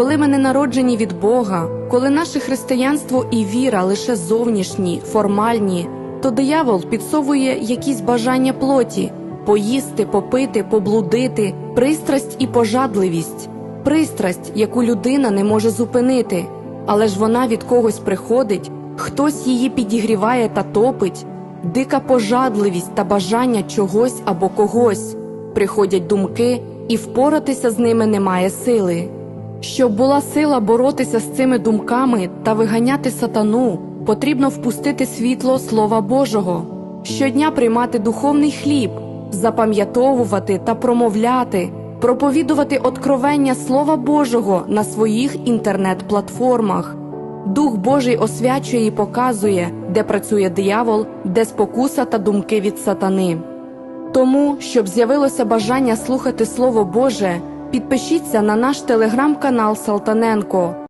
Коли ми не народжені від Бога, коли наше християнство і віра лише зовнішні, формальні, то диявол підсовує якісь бажання плоті поїсти, попити, поблудити, пристрасть і пожадливість, пристрасть, яку людина не може зупинити, але ж вона від когось приходить, хтось її підігріває та топить, дика пожадливість та бажання чогось або когось. Приходять думки, і впоратися з ними немає сили. Щоб була сила боротися з цими думками та виганяти сатану, потрібно впустити світло Слова Божого, щодня приймати духовний хліб, запам'ятовувати та промовляти, проповідувати откровення Слова Божого на своїх інтернет-платформах. Дух Божий освячує і показує, де працює диявол, де спокуса та думки від сатани. Тому, щоб з'явилося бажання слухати Слово Боже, підпишіться на наш телеграм-канал Салтаненко